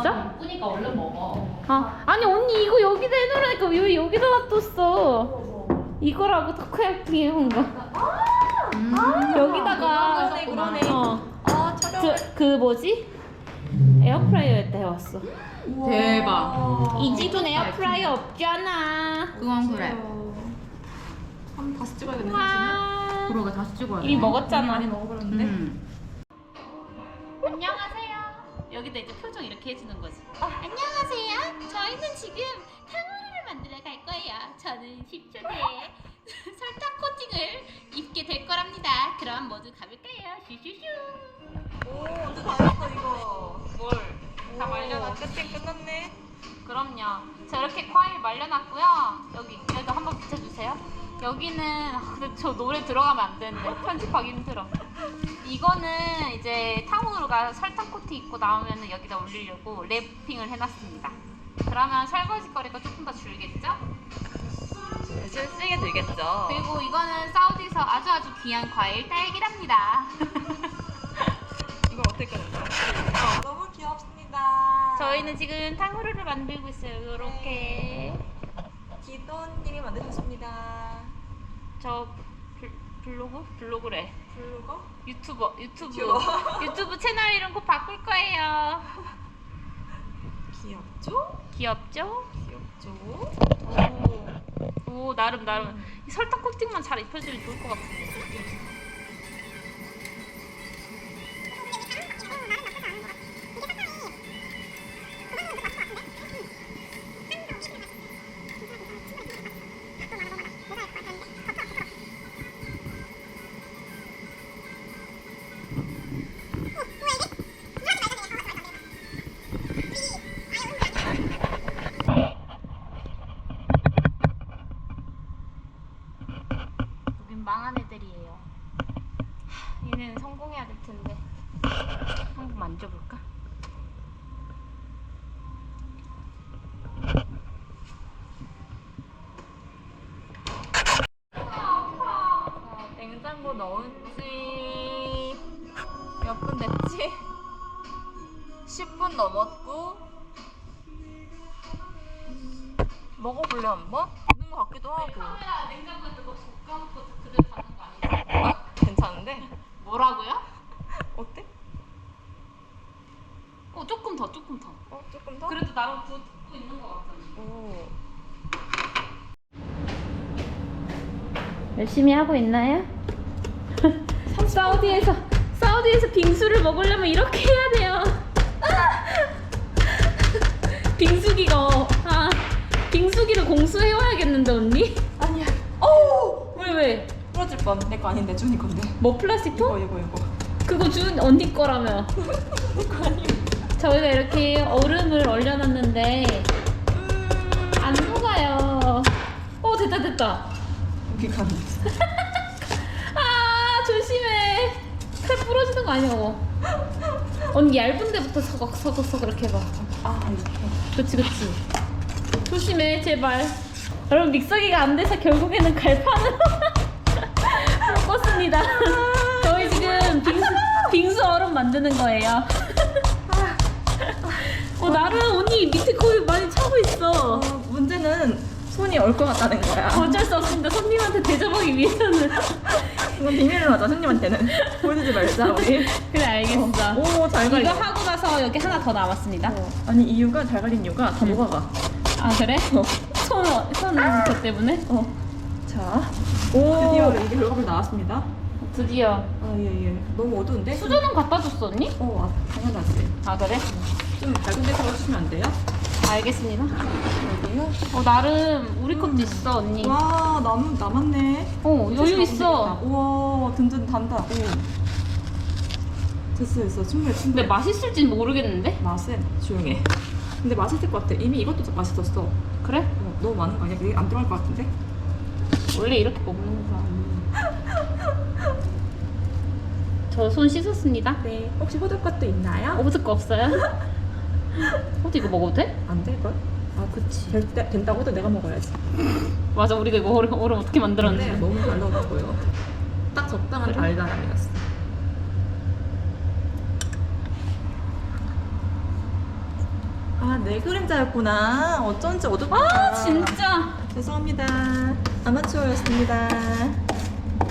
있어? 예쁘니까 얼른 먹어. 아 아니 언니 이거 여기다 해놓으라니까 왜 여기다 놔뒀어? 이거라고 타코야키 해온 거. 여기다가 그러네, 그러네. 어. 아 촬영. 그, 그 뭐지? 에어프라이어에다 해왔어. 대박. 이 집은 에어프라이어 없잖아. 그건 그래. 한번 다시 찍어야겠네. 사진은. 와. 그러게 다시 찍어야 돼. 이미 먹었잖아. 많이 먹어버렸는데. 음. 안녕하세요. 여기다 이제 표정 이렇게 해주는 거지. 안녕하세요. 저희는 지금 탕후루를 만들어 갈 거예요. 저는 10초 뒤에 설탕 코팅을 입게 될 거랍니다. 그럼 모두 가볼까요? 슈슈슈. 오 언제 다 했어 이거. 뭘? 다 말려놨. 세팅 끝났네. 그럼요. 자 이렇게 과일 말려놨고요. 여기 여기 한번 비춰주세요. 여기는 아, 근데 저 노래 들어가면 안 되는데 편집하기 힘들어. 이거는 이제 탕후루가 설탕 코팅 있고 나오면 여기다 올리려고 랩핑을 해놨습니다. 그러면 설거지 거리가 조금 더 줄겠죠? 좀 세게 들겠죠. 그리고 이거는 사우디에서 아주 아주 귀한 과일 딸기랍니다. 이걸 어떻게 끊을까? 너무 귀엽습니다. 저희는 지금 탕후루를 만들고 있어요. 이렇게 기돈님이 만드셨습니다. 저 블, 블로그 블로그래. 블로거? 유튜버 유튜브 유튜버. 유튜브 채널 이름 곧 바꿀 거예요. 귀엽죠? 귀엽죠? 귀엽죠? 오, 오 나름 나름 이 설탕 코팅만 잘 입혀주면 좋을 것 같은데. 만져볼까? 자, 냉장고 넣은 지 몇 분 됐지? 10분 넘었고 먹어볼래 한번? 있는 것 같기도 하고 카메라 냉장고에 뜨고 젓가락부터 그대로 받는 거 아니지? 아, 괜찮은데? 뭐라고요? 어때? 어 조금 더 조금 더. 어, 조금 더? 그래도 나름 붓고 있는 것 같잖아. 오. 열심히 하고 있나요? 사우디에서 사우디에서 빙수를 먹으려면 이렇게 해야 돼요. 빙수기가 아 빙수기를 공수해 와야겠는데 언니? 아니야 어우 왜 왜? 부러질 뻔 내 거 아닌데 준이 건데 뭐 플라스틱 이거 통? 이거 이거 그거 준 언니 거라며. 저희가 이렇게 얼음을 얼려놨는데 안 녹아요. 어 됐다 됐다. 여기 가는 아 조심해. 칼 부러지는 거 아니야 언니 얇은 데부터 서걱 서걱 서걱 이렇게 해봐. 아 이렇게 그치 그치. 조심해 제발. 여러분 믹서기가 안 돼서 결국에는 갈판으로 꺾었습니다. 저희 지금 빙수, 빙수 얼음 만드는 거예요 어 나름 언니 밑에 거의 많이 차고 있어 어, 문제는 손이 얼 것 같다는 거야 어쩔 수 없습니다 손님한테 대접하기 위해서는 이건 비밀로 하자 손님한테는 보여주지 말자 우리 그래 알겠어 오 잘 이거 갈려 하고 나서 여기 하나 더 남았습니다. 어, 아니 이유가 잘 갈린 이유가 다 녹아가 아 그래? 어. 손 손은 저 때문에? 어. 자, 오 드디어 이게 결과물 나왔습니다. 드디어 아 예예. 너무 어두운데? 수저는 갖다 줬어 언니? 어, 아, 당연하지. 아 그래? 좀 밝은 데서 해주시면 안 돼요? 알겠습니다. 여기요? 어 나름 우리 것도 있어 언니. 와, 나무 남았네. 어 여유 있어. 우와, 든든 단다. 오. 됐어, 됐어. 충분해, 근데 충분해. 맛있을진 모르겠는데? 맛은 조용해. 근데 맛있을 것 같아. 이미 이것도 좀 맛있었어. 어, 그래? 너무 많은 거 아니야? 이게 안 들어갈 것 같은데? 원래 이렇게 먹는 거야. 저 손 씻었습니다. 네. 혹시 호두과도 있나요? 없을 거 없어요? 어디 이거 먹어도 돼? 안 될걸? 아 그치. 될, 때- 된다고 해도 내가 먹어야지. 맞아 우리가 이거 얼음, 얼음 어떻게 근데 만들었는지. 너무 잘 넣었고요. 딱 적당한 그래? 달달함이었어. 아, 내 그림자였구나. 어쩐지 어둡다. 아 진짜 죄송합니다. 아마추어였습니다.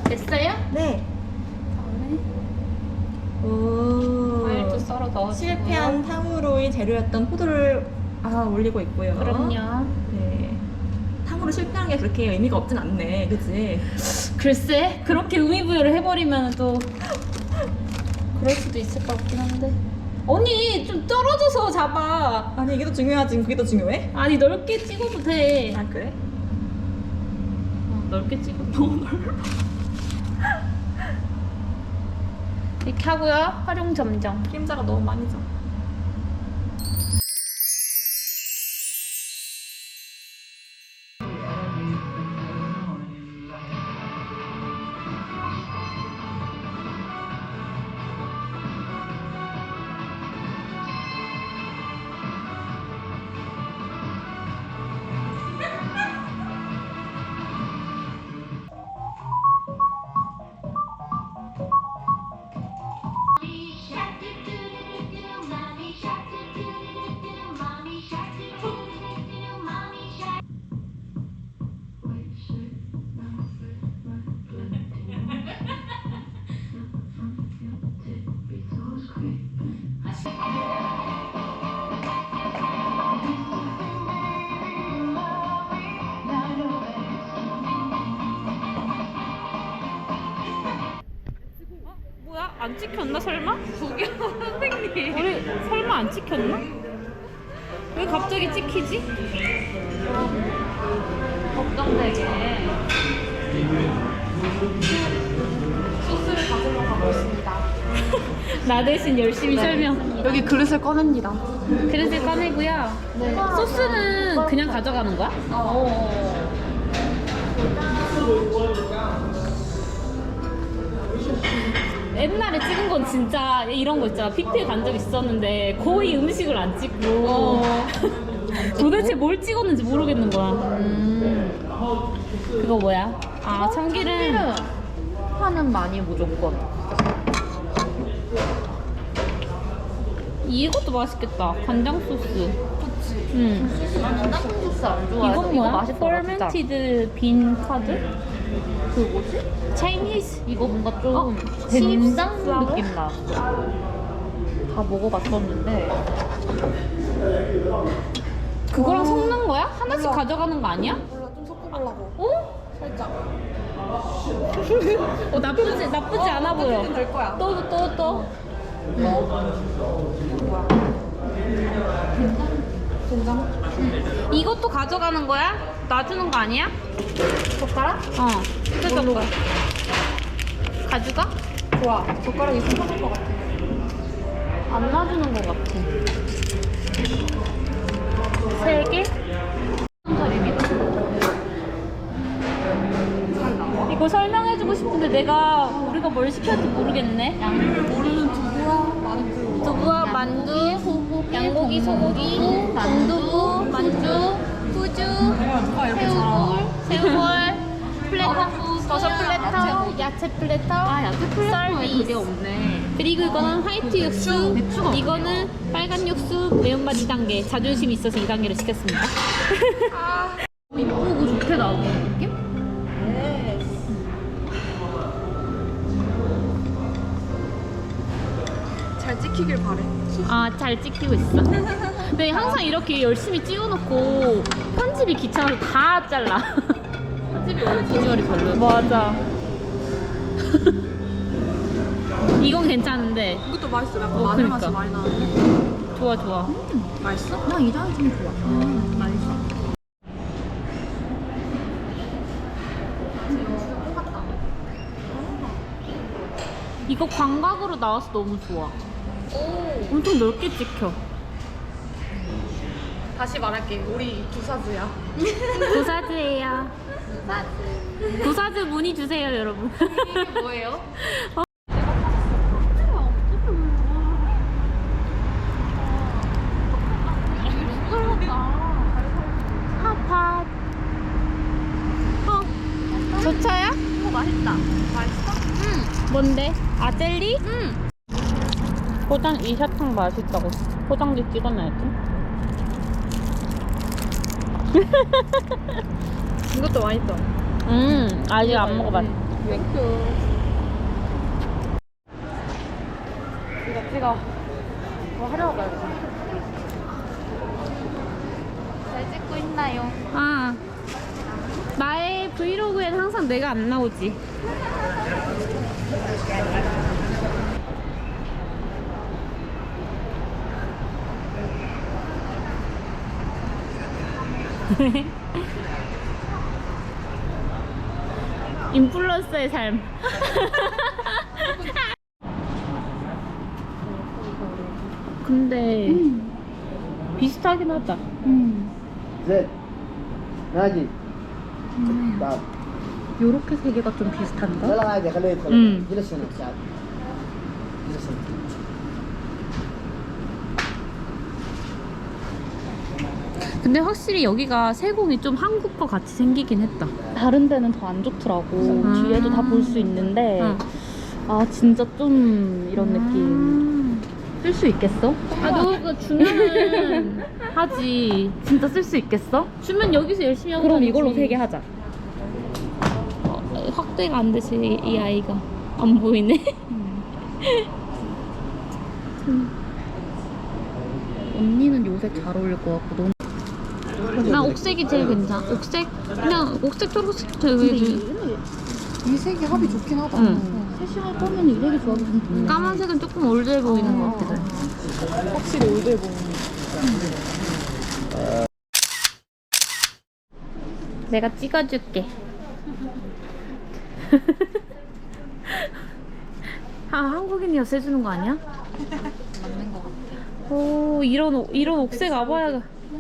됐어요? 네. 오. 과일도 썰어 넣어주고요. 실패한 탕후루의 재료였던 포도를 아, 올리고 있고요. 그럼요. 네. 탕후루 실패한 게 그렇게 의미가 없진 않네. 그치? 글쎄 그렇게 의미부여를 해버리면 또 그럴 수도 있을 것 같긴 한데 언니 좀 떨어져서 잡아 아니, 이게 더 중요하지. 그게 더 중요해? 아니 넓게 찍어도 돼 아, 그래? 어, 넓게 찍어 너무 넓어 이렇게 하고요 활용 점정 그림자가 너무 많이 져. 안 찍혔나 설마? 저기요 선생님 우리 설마 안 찍혔나? 왜 갑자기 찍히지? 걱정되게 소스를 가지러 가고 있습니다 나 대신 열심히 설명 여기 그릇을 꺼냅니다. 그릇을 꺼내고요 소스는 그냥 가져가는 거야? 옛날에 찍은 건 진짜 이런 거 있잖아 PPL 간적 있었는데 거의 음식을 안 찍고 도대체 뭘 찍었는지 모르겠는 거야 그거 뭐야? 아 참기름 파는 많이 무조건. 이것도 맛있겠다 간장 소스 그치 응. 나는 땅콩 소스 안 좋아해서 이건 뭐야? 진짜. 퍼멘티드 빈 카드? 그 뭐지? 차이니스 이거 뭔가 좀 어, 된장 칩스라고? 느낌 나. 다 먹어봤었는데 그거랑 섞는 거야? 하나씩 가져가는 거 아니야? 몰라, 좀 섞어보려고. 어? 살짝. 어 나쁘지 나쁘지 않아 보여. 될 거야. 또 또 또. 된장? 이것도 가져가는 거야? 놔주는 거 아니야? 젓가락? 어. 뜯어봐. 가져가? 좋아. 젓가락 있으면 터질 것 같아. 안 놔주는 거 같아. 세 개? 이거 설명해주고 싶은데 내가 우리가 뭘 시켰는지 모르겠네. 우리는 두부랑 만두. 두부와 만두, 양고기, 소고기, 동두부, 만두, 이렇게 잘 새우볼, 플래터, 버섯 플래터, 야채 플래터, 아 야채 플래터에 그게 없네. 그리고 이거는 화이트 육수, 이거는 빨간 육수, 매운맛 2단계. 자존심 있어서 2단계를 시켰습니다. 이쁘고 좋게 나오는 느낌? 잘 찍히길 바래. 아, 잘 찍히고 있어. 근데 항상 이렇게 열심히 찍어놓고 편집이 귀찮아서 다 잘라. 편집이 원래 비주얼이 별로. 맞아. 이건 괜찮은데. 이것도 맛있어. 약간 어, 마늘 그러니까. 맛이 많이 나는데. 좋아, 좋아. 맛있어? 난 이 장이 좀 좋아. 맛있어. 이거 광각으로 나와서 너무 좋아. 엄청 넓게 찍혀. 다시 말할게. 우리 두사즈야. 구사즈예요. 구사즈. 구사즈 문의 주세요, 여러분. 이게 뭐예요? 핫핫. 어, 조차야? 이거 맛있다. 맛있어? 응. 뭔데? 아, 젤리? 응. 포장 이 사탕 맛있다고. 포장지 찍어놔야지. 이것도 맛있어. 음, 아직 안 먹어봤어. 땡큐. 찍어, 찍어. 뭐 하려고 가야지. 잘 찍고 있나요? 아 나의 브이로그엔 항상 내가 안 나오지 인플루언서의 삶 근데 비슷하긴 하다 زين ناجي تعال 요렇게 세 개가 좀 비슷한가? لا لا عادي خليه يدخل مم. جلس هنا تعال جلس هنا 근데 확실히 여기가 세공이 좀 한국 거 같이 생기긴 했다. 다른 데는 더 안 좋더라고. 음. 뒤에도 다 볼 수 있는데, 응. 아, 진짜 좀 이런 느낌. 쓸 수 있겠어? 아, 너 그거 주면은 하지. 진짜 쓸 수 있겠어? 주면 여기서 열심히 하고 그럼. 이걸로 세 개 하자. 어, 확대가 안 되지, 이, 이 아이가. 안 보이네. 언니는 요새 잘 어울릴 것 같고, 너는. 나 옥색이 제일 괜찮아. 옥색? 그냥 옥색, 초록색 되게. 이 색이 합이 좋긴 하다. 응. 셋이 할 거면 이 색이 좋아서 좀 까만색은 조금 올드해 보이는 것 같기도 해. 확실히 올드해 보이네. 내가 찍어줄게. 아, 한국인이어서 해주는 거 아니야? 맞는 것 같아. 오, 이런, 옥- 이런 옥색 아바야 가.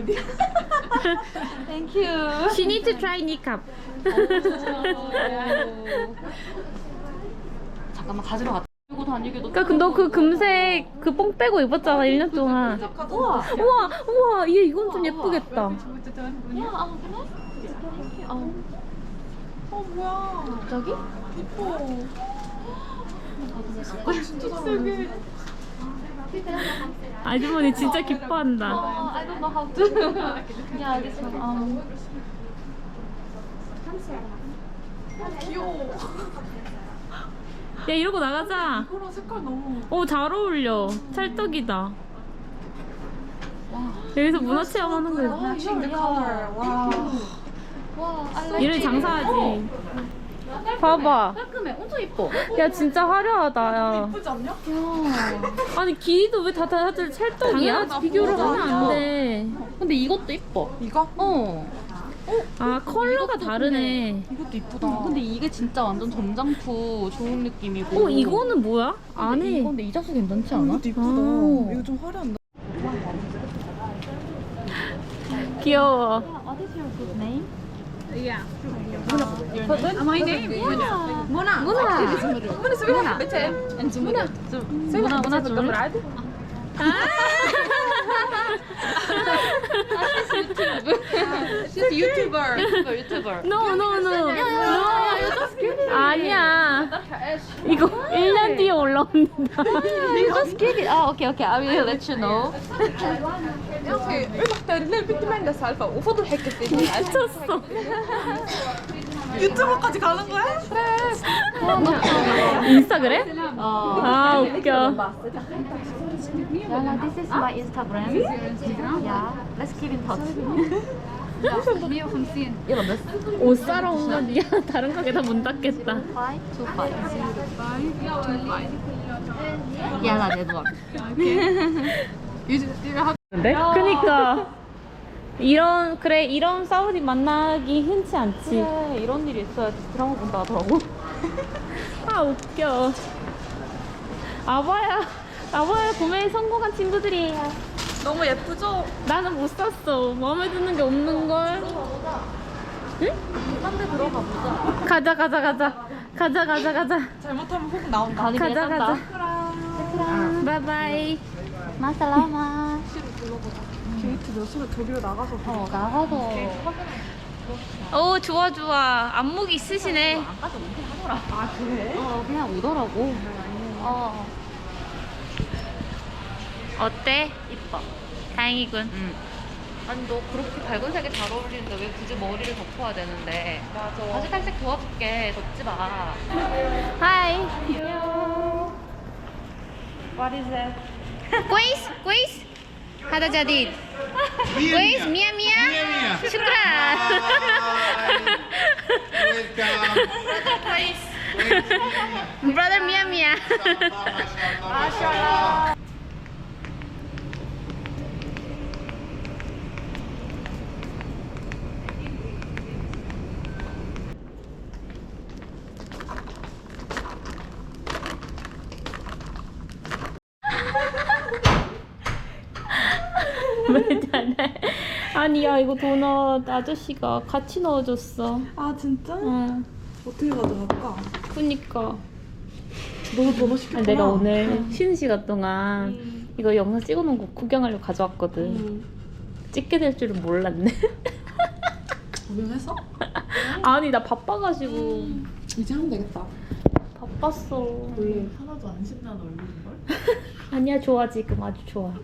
Thank you. She need to try niqab. 잠깐만, 가지러 갔다. 들고 다니기도. 그러니까 너그 금색 그 뽕 빼고 입었잖아 1년 동안. 우와, 우와, 우와, 얘 이건 좀 예쁘겠다. 어 뭐야? 갑자기? 이뻐. 진짜 잘 어울려. 아주머니 진짜 기뻐한다. I don't know how to. yeah, this one. Um, 귀여워. 야 이러고 나가자. 이거랑 색깔 너무. 오 잘 어울려. 찰떡이다. 여기서 문화 체험하는 거야. Matching the color. 와. 이런 장사하지. 봐봐. 깔끔해. 엄청 이뻐. 야 진짜 화려하다. 야. 예쁘지 않냐? 아니 길이도 왜 다 다들 찰떡이야? 비교를 뭐가 하면 안 돼. 근데 이것도 이뻐. 이거? 어. 아 컬러가 이것도 다르네. 이것도 이쁘다. 근데 이게 진짜 완전 점장프 좋은 느낌이고. 어 이거는 뭐야? 안에. 이거 근데 이 자수 괜찮지 않아? 이것도 이쁘다. 아. 이거 좀 화려한다. 귀여워. What is your good name? 문화 문화 줄. She's YouTuber. 유튜 버 유튜버. No, no, no. no. 아니야. 이거 1년 뒤에 올라옵니다. Just kick it. 아 오케이 오케이. I will let you know. يا اخي محتاجين البنت ما عندها سالفه وفضل هيك الفيديو 미쳤어. 유튜브까지 가는 거야? 인스타그램? 어. 아 웃겨. Lala, this is my Instagram. Yeah. Let's keep in touch. 옷 사러 온 건야 다른 가게 다 문 닫겠다. Five to five. 야나 내도. 네? 그니까 이런 그래 이런 사우디 만나기 흔치 않지. 그래 이런 일이 있어야지 드라마 본다 하더라고. 아 웃겨. 아바야 아바야 구매에 성공한 친구들이에요. 너무 예쁘죠? 나는 못 샀어. 마음에 드는 게 없는 걸. 응? 딴데 들어가 보자. 가자 가자 가자 가자 가자 가자 잘못하면 혹 나온다. 가자. 가자. 바이바이. 마살라마. 밑에 몇 소리 저기로 나가서 어, 나가서. 오 어, 좋아 좋아 안목이 있으시네 아까도 오긴 하더라. 아 그래? 어, 그냥 오더라고. 네, 어. 어때? 이뻐. 다행이군 응. 아니 너 그렇게 밝은 색이 잘 어울리는데 왜 굳이 머리를 덮어야 되는데 맞아. 바지 탈색 도와줄게 덮지 마 하이 What is that? 꼬이스 꼬이스 하다 자디 Where's Mia Mia? Mía, mía. Welcome. Brother Mia Mia. 아니야 이거 도넛 아저씨가 같이 넣어줬어. 아 진짜? 응. 어떻게 가져갈까? 그니까. 너무 번호 시켰구나. 내가 오늘 쉬는 시간 동안 이거 영상 찍어놓은 거 구경하려고 가져왔거든. 음. 찍게 될 줄은 몰랐네. 구경했어? 아니 나 바빠가지고 이제 하면 되겠다. 바빴어. 원래 하나도 안 신나는 얼굴인걸? 아니야 좋아 지금 아주 좋아.